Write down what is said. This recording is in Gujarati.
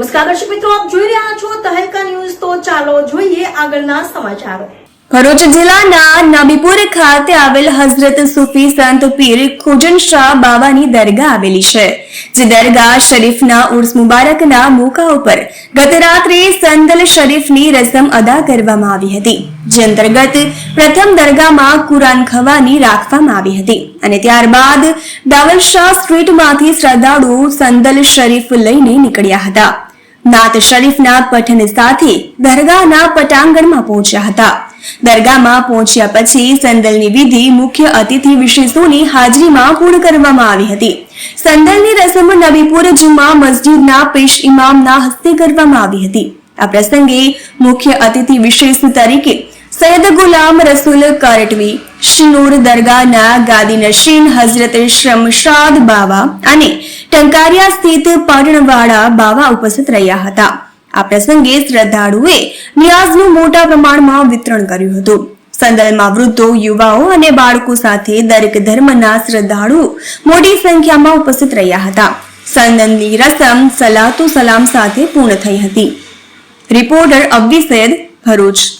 નમસ્કાર દર્શક મિત્રો, આપ જોઈ રહ્યા છો તહેલકા ન્યૂઝ. તો ચાલો જોઈએ આગળના સમાચારો. ભરૂચ જિલ્લાના નબીપુર ખાતે આવેલ હઝરત સુફી સંત પીર ખુજન શાહ બાવાની દરગાહ આવેલી છે, જે દરગાહ શરીફના ઉર્સ મુબારકના મોકા ઉપર ગત રાત્રે સંદલ શરીફની રસમ અદા કરવામાં આવી હતી, જે અંતર્ગત પ્રથમ દરગાહમાં કુરાન ખવાની રાખવામાં આવી હતી અને ત્યારબાદ ડાવલ શાહ સ્ટ્રીટમાંથી શ્રદ્ધાળુઓ સંદલ શરીફ લઈને નીકળ્યા હતા. નાત શરીફના પઠન સાથે દરગાહના પટાંગણમાં પહોંચ્યા હતા. દરગાહમાં પહોંચ્યા પછી સંદલની વિધિ મુખ્ય અતિથિ વિશેષોની હાજરીમાં પૂર્ણ કરવામાં આવી હતી. સંદલની રસમ નબીપુર જુમા મસ્જિદના પેશ ઇમામના હસ્તે કરવામાં આવી હતી. આ પ્રસંગે મુખ્ય અતિથિ વિશેષ તરીકે સૈયદ ગુલામ રસૂલ કરટવી, શિનૂર દરગાહના ગાદી નશીન હઝરત શમશાદ બાવા અને ટંકારિયા સ્થિત પાટણવાળા બાવા ઉપસ્થિત રહ્યા હતા. આ પ્રસંગે શ્રદ્ધાળુએ નિયાઝનું મોટા પ્રમાણમાં વિતરણ કર્યું હતું. સંદલમાં વૃદ્ધો, યુવાઓ અને બાળકો સાથે દરેક ધર્મના શ્રદ્ધાળુઓ મોટી સંખ્યામાં ઉપસ્થિત રહ્યા હતા. સંદનની રસમ સલાતો સલામ સાથે પૂર્ણ થઈ હતી. રિપોર્ટર અબ્બી સૈયદ ભરૂચ.